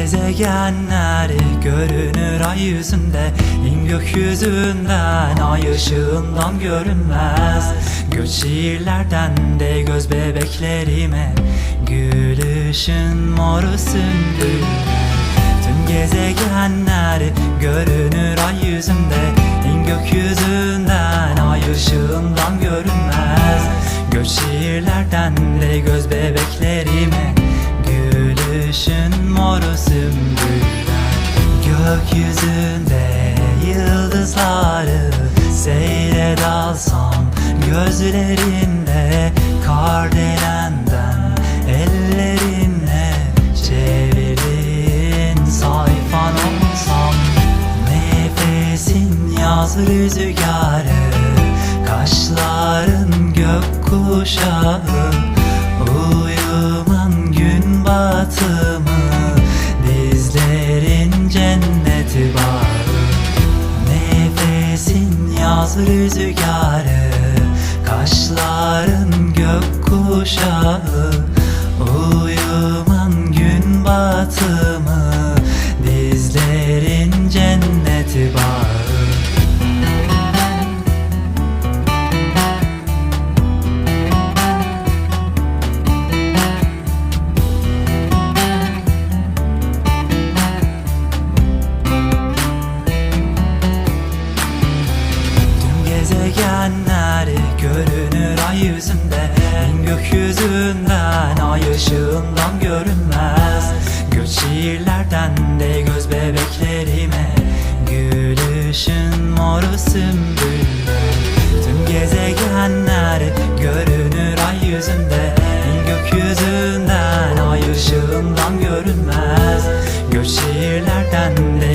gezegenler görünür ay yüzünde. İn gökyüzünden ay ışığından görünmez. Göç şiirlerden de göz bebeklerime. Gülüşün moru sümbül Tüm gezegenler görünür ay yüzünde. İn gökyüzünden ay ışığından görünmez. Göç şiirlerden de göz bebeklerime Sümbüller Gökyüzünde yıldızları Seyre dalsam Gözlerinde. Kardelenden Ellerinle çevirdin sayfan olsam Nefesin yaz rüzgarı. Kaşların gökkuşağı Uyuman gün Dizlerin cenneti bağı Nefesin yaz rüzgarı Kaşların gökkuşağı Uyuman gün batımı Dizlerin cenneti bağı gezegenler görünür ay yüzünde. En gökyüzünden ay ışığından görünmez. Göç şiirlerden de göz bebeklerime. Gülüşün moru sümbüller Tüm gezegenler görünür ay yüzünde. En gökyüzünden ay ışığından görünmez. Göç şiirlerden de